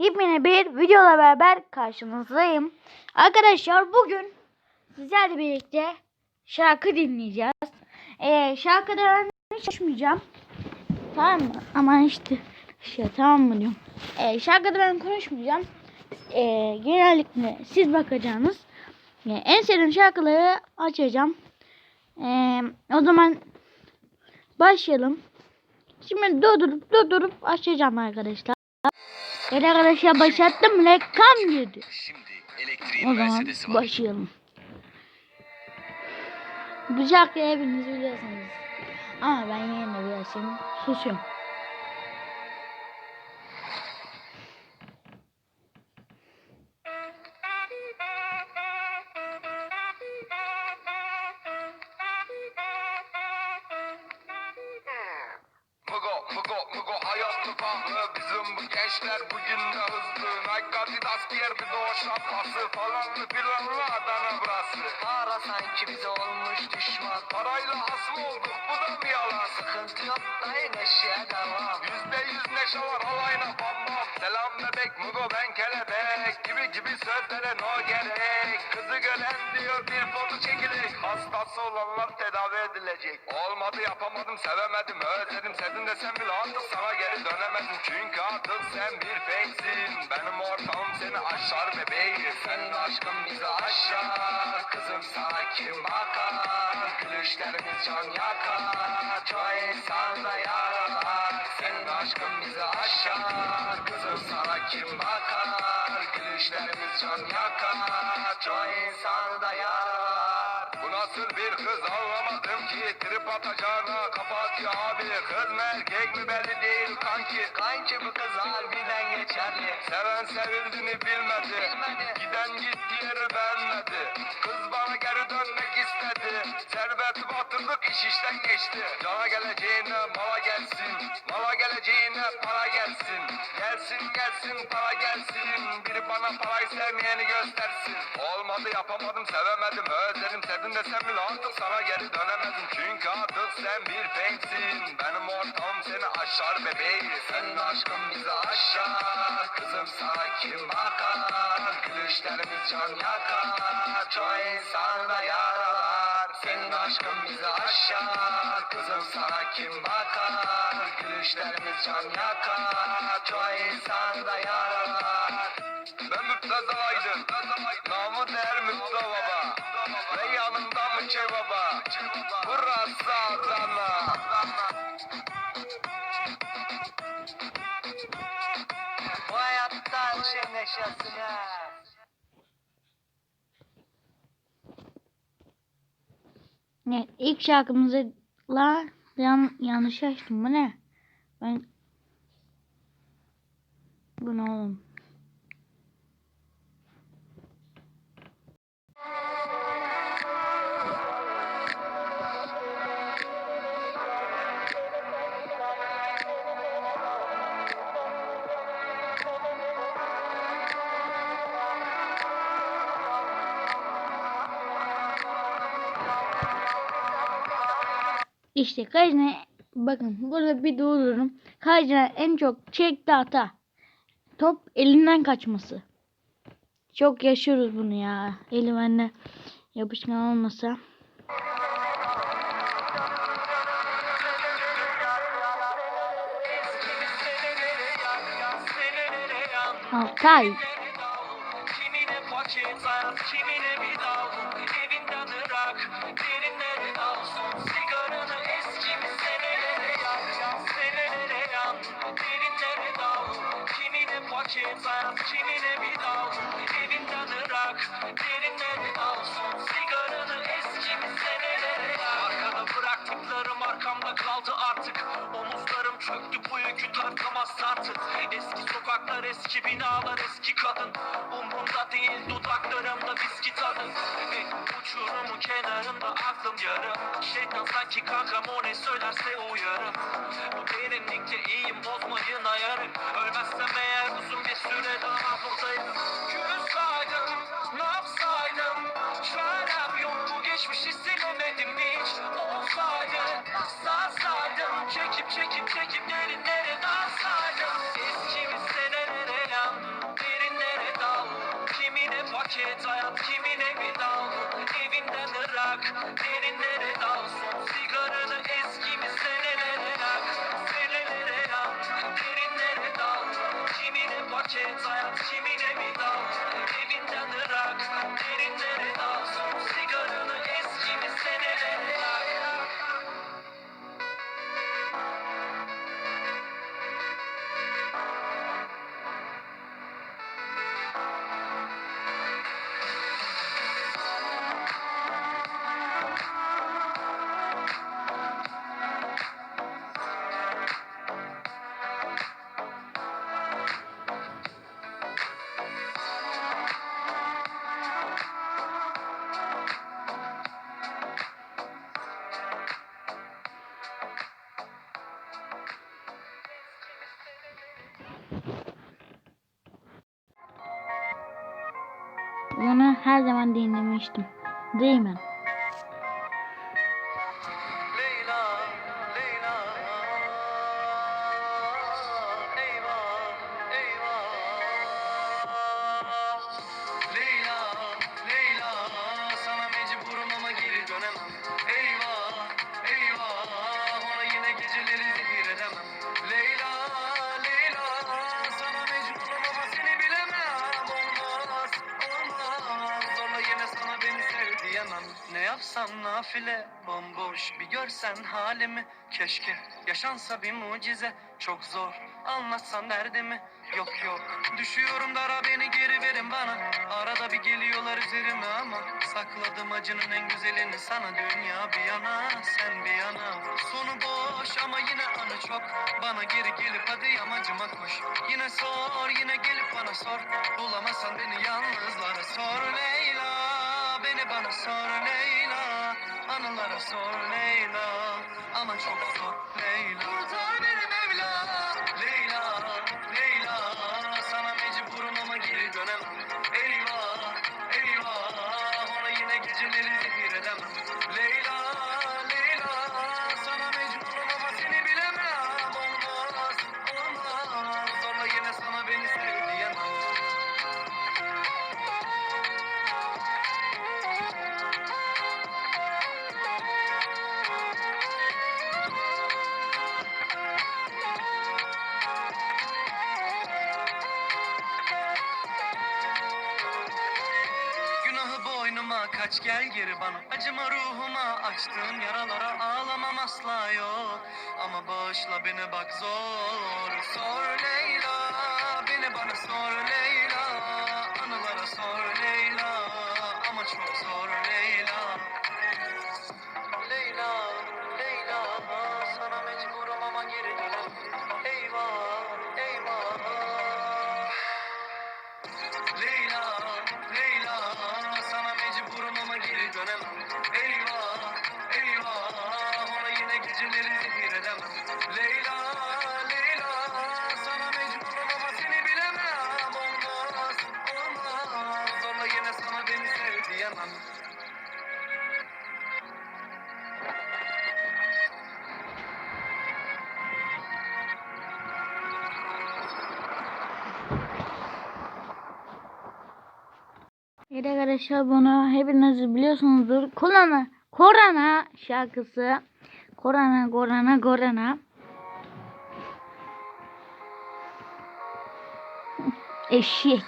Yepyeni bir videola beraber karşınızdayım. Arkadaşlar bugün sizlerle birlikte şarkı dinleyeceğiz. Ee, şarkıdan konuşmayacağım. Tamam mı? Aman işte şey tamam mı diyorum. Ee, şarkıda ben konuşmayacağım. Ee, genellikle siz bakacaksınız. Ee, en sevdiğim şarkıları açacağım. Ee, o zaman başlayalım. Şimdi durdurup durdurup açacağım arkadaşlar. Evet arkadaşlar başlattım reklam girdi. O zaman başlayalım. Şarkıyı hepiniz biliyorsunuz. Ama ben yine de biraz şimdi susuyorum. Şapkası Falanlı filanlı Adana burası. Para sanki bize olmuş düşman. Parayla hasım olduk bu da mı yalan? Sıkıntı yok dayı neşeye devam. Yüzde yüz neşe var alayına bam bam Selam bebek mugo ben kelebek. Gibi gibi sözlere no gerek. Kızı gören diyor bir foto çekilecek. Hastası olanlar tedavi edilecek. Olmadı yapamadım sevemedim özledim. Sevdim desem bile artık sana geri dönemedim. Çünkü artık sen bir fakesin. Benim ortamım seni aşar bebeğim Senin aşkın bizi aşar Kızım sana kim bakar Gülüşlerimiz can yakar Çoğu insan da yaralar Senin aşkın bizi aşar Kızım sana kim bakar Gülüşlerimiz can yakar Çoğu insan da yaralar Bu nasıl bir kız anlamadım ki. Trip atacağına kapat ya abi. Kız mı erkek mi belli değil kanki. Kanki bu kız harbiden geçerli. Seven sevildiğini bilmedi. Giden gitti yeri beğenmedi. Kız bana geri dönmek istedi. Serveti batırdık iş işten geçti. Cana geleceğine mala gelsin. Mala geleceğine para gelsin. Gelsin gelsin para gelsin. Biri bana parayı sevmeyeni göstersin. Olmadı yapamadım sevemedim. Özledim sevdim desem bile artık sana geri dönemedim Çünkü artık sen bir fakesin. Benim ortam seni aşar bebeğim. Senin aşkın bizi aşar. Kızım sana kim bakar. Gülüşlerimiz can yakar. Çoğu insan da yaralar Senin aşkın bizi aşar. Kızım sana kim bakar. Gülüşlerimiz can yakar. Çoğu insan da yaralar Ben müptezelaydım Namı değer Müpte baba. Ve yanımda Mıçı baba. Burası Adana. Bu hayatta şey neşesine. Evet ilk şarkımızı la yan, yanlış açtım. Bu ne? Ben bu ne oğlum? İşte Kajna bakın burada bir durdurum. Kajna en çok çekti hata. Top elinden kaçması. Çok yaşıyoruz bunu ya. Elim anne yapışkan olmasa. Altay. Kimine Hayat, kimine bir dal Evinden ırak, derinlere dal Son sigaranı eski bir senelere yak Arkada bıraktıklarım arkamda kaldı artık Omuzlarım çöktü bu yükü tartamaz artık. Eski sokaklar eski binalar eski kadın kenarında aklım yarım. Şeytan sanki kankam ne söylerse uyarım. Bu derinlikte iyiyim bozmayın ayarı. Ölmezsem eğer uzun bir süre daha buradayım. Küssaydım ne yapsaydım? Çarem yok bu geçmişi silemedim hiç. Olsaydı sarsaydım. Çekip çekip çekip derinlere dalsaydım. Eski bir senelere yandım paket hayat kimin Kimine paket hayat kimin evi dağlı Evinden Bunu her zaman dinlemiştim. Değil mi? Nafile Bomboş bir görsen halimi. Keşke yaşansa bir mucize Çok zor. Anlatsam derdimi. Yok yok. Düşüyorum dara beni geri verin bana. Arada bir geliyorlar üzerime ama Sakladım acının en güzelini sana. Dünya bir yana sen bir yana. Sonu boş ama yine anı çok. Bana geri gelip hadi yamacıma koş. Yine sor yine gelip bana sor. Bulamazsan beni yalnızlara sor Leyla. Beni bana sor Leyla Anılara sor Leyla Ama çok zor Leyla. Kurtar beni kaç gel geri bana. Acıma ruhuma. Açtığın yaralara ağlamam asla yok. Ama bağışla beni bak zor. Sor Leyla Beni bana sor Leyla Evet arkadaşlar bunu hepiniz biliyorsunuzdur. Korona, Korona şarkısı. Korona, Korona, Korona. Eşek.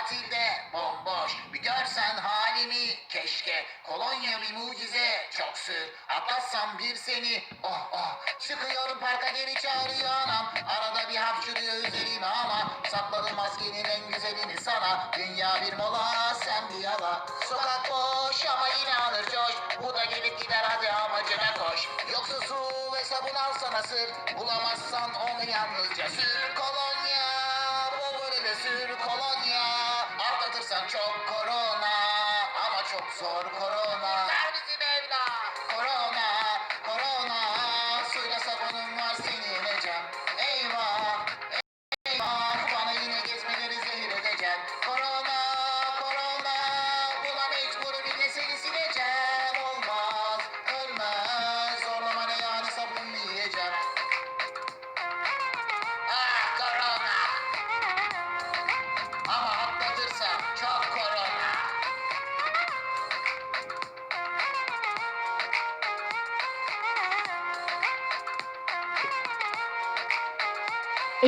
Tatilde bomboş. Bir görsen halimi keşke. Kolonya bir mucize çok sür. Atlatsam bir seni. Oh oh. Çıkıyorum parka geri çağırıyor anam. Arada bir hapşırıyor üzerime ama. Sakladım maskenin en güzelini sana. Dünya bir mola sen bir yala. Sokak boş ama yine alır coş. Bu da gelip gider hadi amacına koş. Yoksa su ve sabun alsana sır. Bulamazsan onu yalnızca sür. Kolonya. Bol böyle sür kolonya. Atlatırsan çok korona. Ama çok zor korona.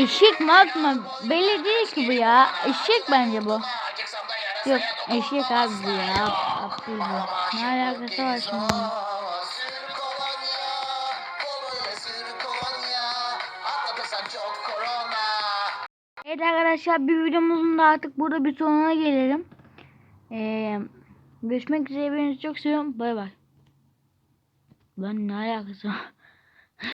Eşek mi atma? Belli değil ki bu ya. Eşek bence bu. Yok eşek abi bu ya. Aptal bu. Ne alakası var şimdi? Evet arkadaşlar bir videomuzun da artık burada bir sonuna gelelim. Ee, görüşmek üzere. Hepinizi çok seviyorum. Bay bay. Lan ne alakası var?